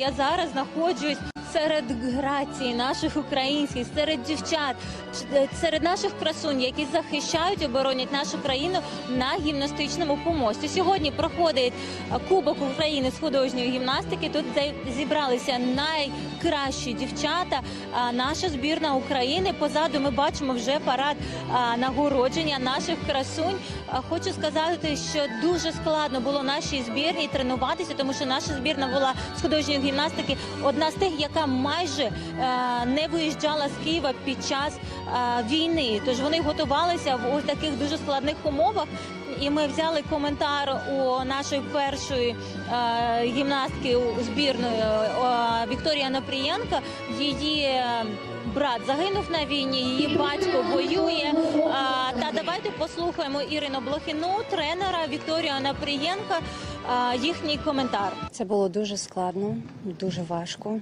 Я зараз знаходжусь серед грації наших українських, серед дівчат, серед наших красунь, які захищають, оборонять нашу країну на гімнастичному помості. Сьогодні проходить е, Кубок України з художньої гімнастики. Тут зібралися найкращі дівчата. Наша збірна України позаду ми бачимо вже парад нагородження наших красунь. Хочу сказати, що дуже складно було нашій збірній тренуватися, тому що наша збірна була з художньої гімнастики одна з тих, яка майже е, не виїжджала з Києва під час е, війни. Тож вони готувалися в ось таких дуже складних умовах. І ми взяли коментар у нашої першої е, гімнастки збірної е, Вікторія Напрієнка. Її е, брат загинув на війні, її батько воює. А, та давайте послухаємо Ірину Блохіну, тренера Вікторія Напрієнка. а, Їхній коментар. Це було дуже складно, дуже важко,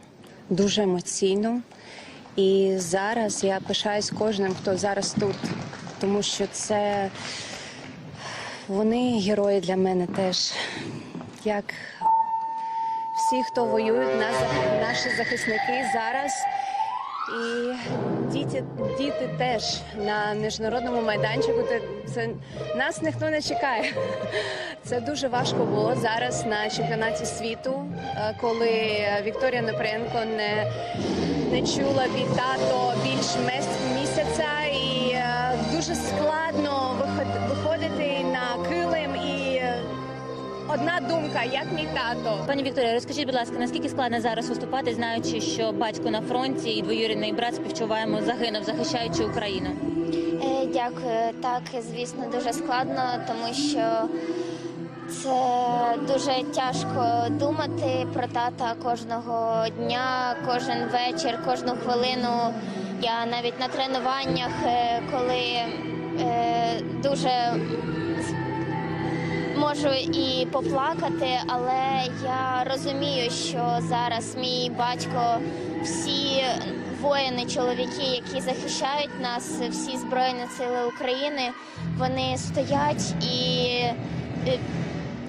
дуже емоційно. І зараз я пишаюсь кожним, хто зараз тут, тому що це вони герої для мене теж. Як всі, хто воюють, наші захисники зараз. І діти, діти теж на міжнародному майданчику. Це, це нас ніхто не чекає. Це дуже важко було зараз на чемпіонаті світу, е, коли Вікторія Непренко не, не чула від тато більш місяця, і е, дуже складно одна думка, як мій тато. Пані Вікторія, розкажіть, будь ласка, наскільки складно зараз виступати, знаючи, що батько на фронті і двоюрідний брат співчуваємо загинув, захищаючи Україну. Е, Дякую. Так, звісно, дуже складно, тому що це дуже тяжко думати про тата кожного дня, кожен вечір, кожну хвилину. Я навіть на тренуваннях, е, коли е, дуже можу і поплакати, але я розумію, що зараз мій батько, всі воїни, чоловіки, які захищають нас, всі збройні сили України, вони стоять і е,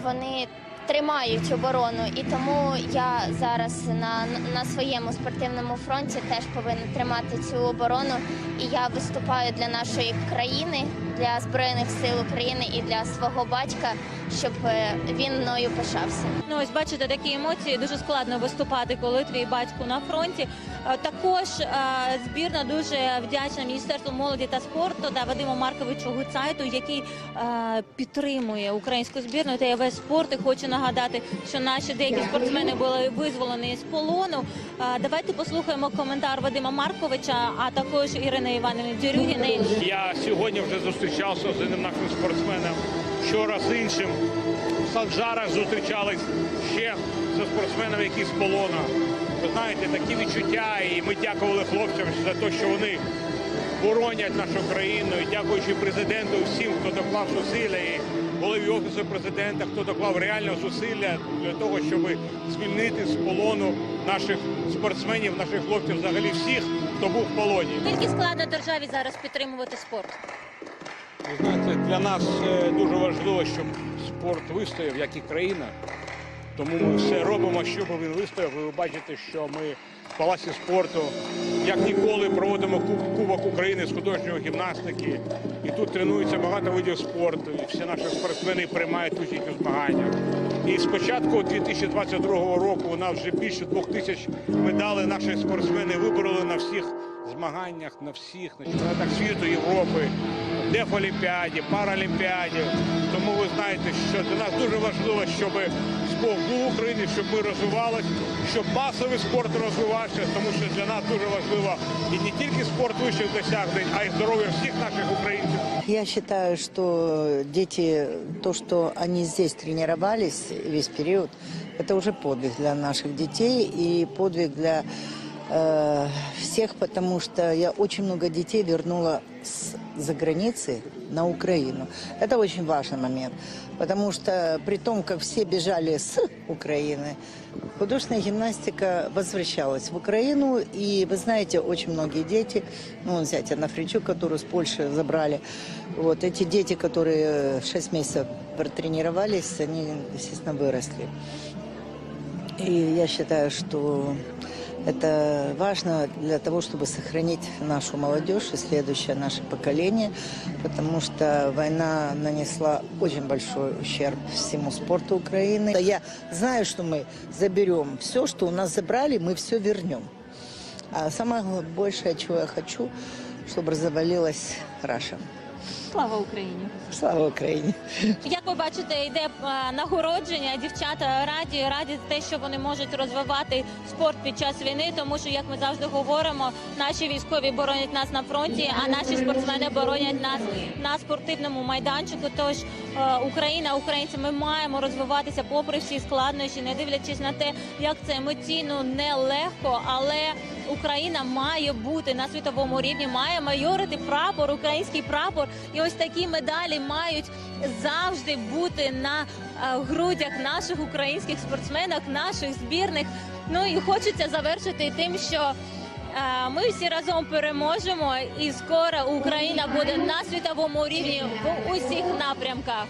вони тримають оборону. І тому я зараз на, на своєму спортивному фронті теж повинна тримати цю оборону. І я виступаю для нашої країни, для збройних сил України і для свого батька, щоб е, він мною пишався. Ну ось бачите, такі емоції дуже складно виступати, коли твій батько на фронті. Е, Також е, збірна дуже вдячна міністерству молоді та спорту та Вадиму Марковичу Гуцайту, який підтримує українську збірну та весь спорт. І хочу нагадати, що наші деякі спортсмени були визволені з полону. Давайте послухаємо коментар Вадима Марковича, а також Ірини Іванівни Дюрюгіної. Я сьогодні вже зустрічався з одним нашим спортсменом. Вчора з іншим в Санжарах зустрічались ще зі спортсменами, які з полона. Ви знаєте, такі відчуття, і ми дякували хлопцям за те, що вони боронять нашу країну. І дякуючи президенту, всім, хто доклав зусилля, і голові офісу президента, хто доклав реально зусилля для того, щоб звільнити з полону наших спортсменів, наших хлопців, взагалі всіх, хто був в полоні. Наскільки складно державі зараз підтримувати спорт? Знаєте, для нас е, дуже важливо, щоб спорт вистояв, як і країна. Тому ми все робимо, щоб він вистояв. Ви бачите, що ми в палаці спорту як ніколи проводимо Куб- Кубок України з художньої гімнастики. І тут тренується багато видів спорту. І всі наші спортсмени приймають участь у змаганнях. І з початку 2022 року у нас вже більше двох тисяч медалей наші спортсмени вибороли на всіх змаганнях, на всіх на чемпіонатах світу, Європи, Дефолімпіаді, Паралімпіаді. Тому ви знаєте, що для нас дуже важливо, щоб спорт був в Україні, щоб ми розвивалися, щоб масовий спорт розвивався, тому що для нас дуже важливо і не тільки спорт вищих досягнень, а й здоров'я всіх наших українців. Я считаю, что дети, то, что они здесь тренировались весь период, это уже подвиг для наших детей и подвиг для э, всех, потому что я очень много детей вернула с за границы на Украину. Это очень важный момент, потому что при том, как все бежали с Украины, художественная гимнастика возвращалась в Украину, и вы знаете, очень многие дети, ну, взять Анна Фричук, которую с Польши забрали, вот эти дети, которые 6 месяцев протренировались, они, естественно, выросли. И я считаю, что это важно для того, чтобы сохранить нашу молодежь и следующее наше поколение, потому что война нанесла очень большой ущерб всему спорту Украины. Я знаю, что мы заберем все, что у нас забрали, мы все вернем. А самое большее, чего я хочу, чтобы развалилась Раша. Слава Україні! Слава Украине! Як ви бачите, йде е, нагородження. Дівчата раді раді те, що вони можуть розвивати спорт під час війни, тому що як ми завжди говоримо, наші військові боронять нас на фронті, а наші спортсмени боронять нас на спортивному майданчику. Тож е, Україна, українці, ми маємо розвиватися попри всі складнощі, не дивлячись на те, як це емоційно нелегко, але Україна має бути на світовому рівні, має майорити прапор, український прапор, і ось такі медалі мають завжди бути на е, грудях наших українських спортсменок, наших збірних. Ну і хочеться завершити тим, що е, ми всі разом переможемо, і скоро Україна буде на світовому рівні в усіх напрямках.